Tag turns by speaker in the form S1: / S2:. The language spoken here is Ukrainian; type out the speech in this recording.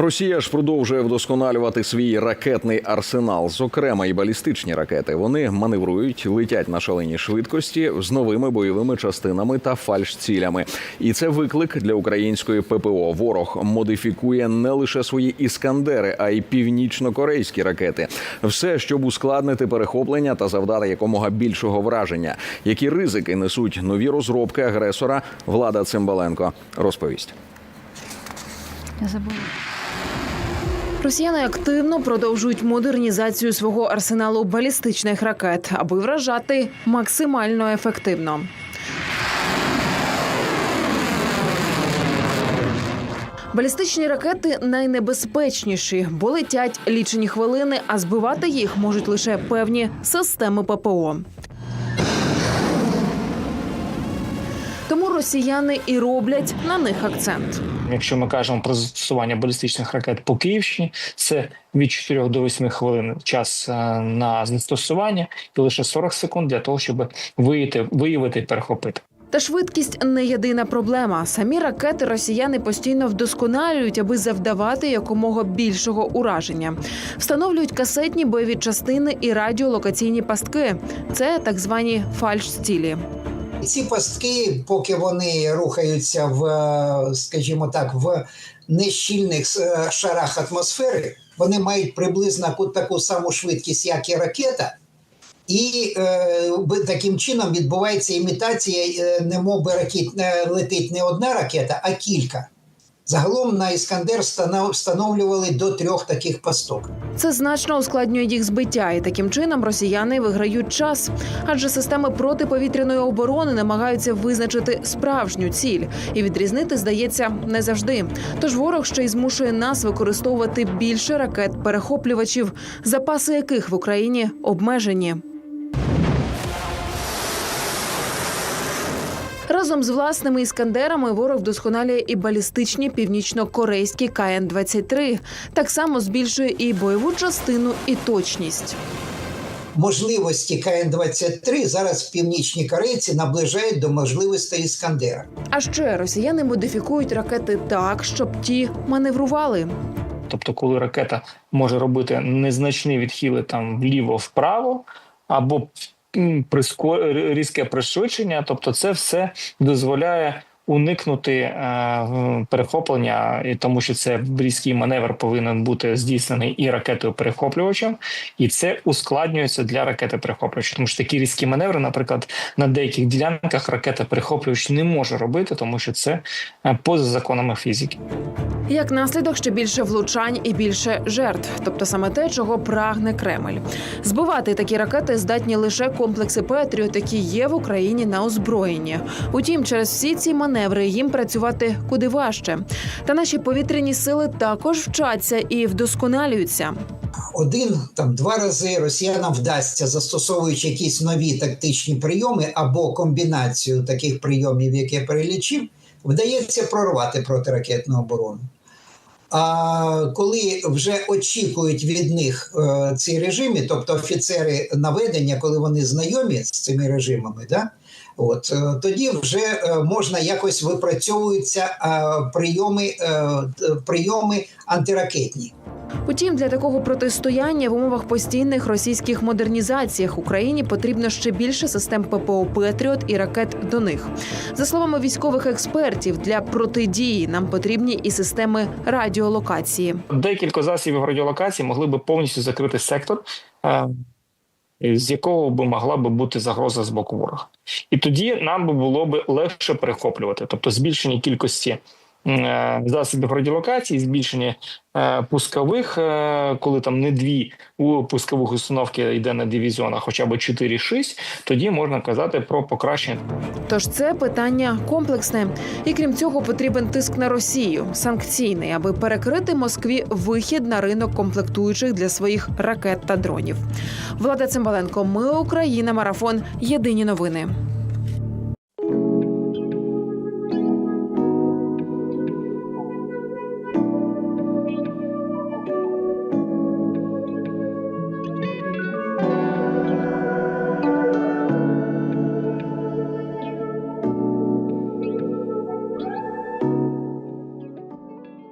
S1: Росія ж продовжує вдосконалювати свій ракетний арсенал, зокрема і балістичні ракети. Вони маневрують, летять на шаленій швидкості з новими бойовими частинами та фальшцілями. І це виклик для української ППО. Ворог модифікує не лише свої іскандери, а й північно-корейські ракети. Все, щоб ускладнити перехоплення та завдати якомога більшого враження. Які ризики несуть нові розробки агресора? Влада Цимбаленко розповість.
S2: Я забула.
S3: Росіяни активно продовжують модернізацію свого арсеналу балістичних ракет, аби вражати максимально ефективно. Балістичні ракети найнебезпечніші, бо летять лічені хвилини, а збивати їх можуть лише певні системи ППО. Тому росіяни і роблять на них акцент.
S4: Якщо ми кажемо про застосування балістичних ракет по Київщині, це від 4 до 8 хвилин час е, на застосування і лише 40 секунд для того, щоб виявити, виявити і перехопити.
S3: Та швидкість не єдина проблема. Самі ракети росіяни постійно вдосконалюють, аби завдавати якомога більшого ураження. Встановлюють касетні бойові частини і радіолокаційні пастки. Це так звані фальш-стілі.
S5: Ці пастки, поки вони рухаються в, е, скажімо так, в нещільних е, шарах атмосфери, вони мають приблизно таку- саму швидкість, як і ракета. І е, таким чином відбувається імітація, е, немов би ракет, е, летить не одна ракета, а кілька. Загалом на Іскандер встанов- встановлювали до трьох таких пасток.
S3: Це значно ускладнює їх збиття, і таким чином росіяни виграють час, адже системи протиповітряної оборони намагаються визначити справжню ціль і відрізнити, здається, не завжди. Тож ворог ще й змушує нас використовувати більше ракет-перехоплювачів, запаси яких в Україні обмежені. Разом з власними іскандерами ворог вдосконалює і балістичні північно-корейські КН-23. Так само збільшує і бойову частину, і точність.
S5: Можливості КН-23 зараз північні корейці наближають до можливостей Іскандера.
S3: А ще росіяни модифікують ракети так, щоб ті маневрували.
S4: Тобто, коли ракета може робити незначні відхили там вліво-вправо, або. Різке пришвидшення, тобто це все дозволяє уникнути е, перехоплення, тому що це різкий маневр повинен бути здійснений і ракетою перехоплювачем, і це ускладнюється для ракети перехоплювача. Тому що такі різкі маневри, наприклад, на деяких ділянках ракета перехоплювач не може робити, тому що це е, поза законами фізики.
S3: Як наслідок ще більше влучань і більше жертв, тобто саме те, чого прагне Кремль. Збивати такі ракети здатні лише комплекси Петріот, які є в Україні на озброєнні. Утім, через всі ці маневри їм працювати куди важче. Та наші повітряні сили також вчаться і вдосконалюються.
S5: один там два рази росіянам вдасться, застосовуючи якісь нові тактичні прийоми або комбінацію таких прийомів, які я перелічив, вдається прорвати протиракетну оборону. А коли вже очікують від них е, ці режими, тобто офіцери наведення, коли вони знайомі з цими режимами, да, от, е, тоді вже е, можна якось випрацьовуються прийоми, прийоми антиракетні.
S3: Утім, для такого протистояння в умовах постійних російських модернізаціях Україні потрібно ще більше систем ППО Петріот і ракет до них. За словами військових експертів, для протидії нам потрібні і системи радіолокації.
S4: Декілька засобів радіолокації могли би повністю закрити сектор, е, з якого би могла би бути загроза з боку ворога. І тоді нам би було б легше перехоплювати, тобто збільшення кількості засобів радіолокації, збільшення е, пускових, е, коли там не дві у пускових установки йде на дивізіон, а хоча б 4-6, тоді можна казати про покращення
S3: Тож це питання комплексне. І крім цього, потрібен тиск на Росію, санкційний, аби перекрити Москві вихід на ринок комплектуючих для своїх ракет та дронів. Влада Цимбаленко, ми Україна, марафон. Єдині новини.